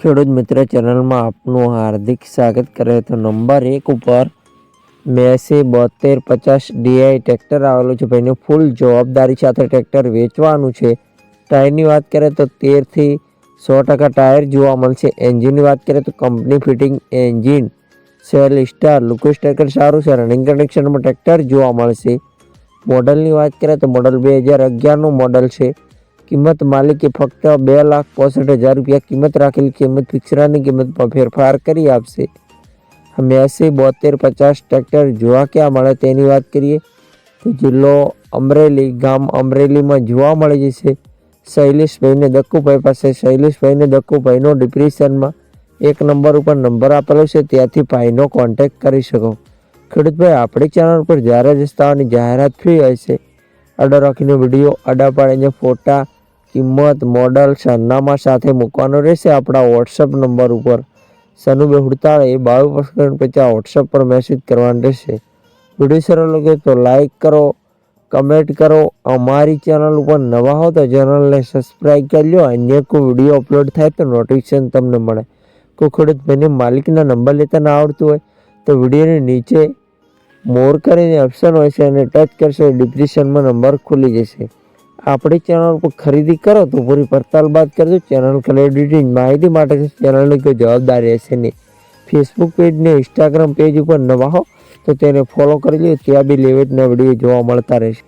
ખેડૂત મિત્ર ચેનલમાં આપનું હાર્દિક સ્વાગત કરે તો નંબર એક ઉપર મેસી બોતેર પચાસ ડીઆઈ ટ્રેક્ટર આવેલું છે. ભાઈને ફૂલ જવાબદારી સાથે ટ્રેક્ટર વેચવાનું છે. ટાયરની વાત કરીએ તો તેરથી સો ટકા ટાયર જોવા મળશે. એન્જિનની વાત કરીએ તો company fitting engine self start looks tractor સારું છે. રનિંગ કન્ડિશનમાં ટ્રેક્ટર જોવા મળશે. મોડલની વાત કરીએ તો મોડલ બે હજાર અગિયારનું મોડલ છે. કિંમત માલિકે ફક્ત બે લાખ પોસઠ હજાર રૂપિયા કિંમત રાખેલી કિંમત ફિક્સરાની કિંમતમાં ફેરફાર કરી આપશે. મેસી બોતેર પચાસ ટ્રેક્ટર જોવા ક્યાં મળે તેની વાત કરીએ તો જિલ્લો અમરેલી, ગામ અમરેલીમાં જોવા મળી જશે. શૈલેષભાઈને દક્કુભાઈ પાસે. શૈલેષભાઈને દક્કુભાઈનો ડિપ્રેશનમાં એક નંબર ઉપર નંબર આપેલો છે. ત્યાંથી ભાઈનો કોન્ટેક્ટ કરી શકો. ખેડૂતભાઈ, આપણી ચેનલ પર જ્યારે રસ્તાઓની જાહેરાત ફ્રી હોય છે, અડા રાખીને વીડિયો અડા પાડીને ફોટા કિંમત, મોડલ, સરનામા સાથે મૂકવાનો રહેશે. આપણા વોટ્સઅપ નંબર ઉપર સનુબે હુડતાળ એ બાવીસ પસંદ પછી આ વોટ્સઅપ પર મેસેજ કરવાનો રહેશે. વીડિયો સરળ લાગે તો લાઈક કરો કમેન્ટ કરો. અમારી ચેનલ ઉપર નવા હો તો ચેનલને સબસ્ક્રાઈબ કરી લો અન્ય કોઈ વીડિયો અપલોડ થાય તો નોટિફિકેશન તમને મળે. કોઈ ખેડૂત મને માલિકના નંબર લેતા ના આવડતું હોય તો વિડીયોની નીચે મોર કરીને ઓપ્શન હોય છે અને ટચ કરશો ડિસ્ક્રિપ્શનમાં નંબર ખુલી જશે. આપણી ચેનલ પર ખરીદી કરો તો પૂરી પડતાલ બાદ કરજો. ચેનલ ક્રેડિટની માહિતી માટે ચેનલની કોઈ જવાબદારી રહેશે નહીં. ફેસબુક પેજ ને ઇન્સ્ટાગ્રામ પેજ ઉપર નવા હો તો તેને ફોલો કરી લો ત્યાં બી લેવેટના વીડિયો જોવા મળતા રહેશે.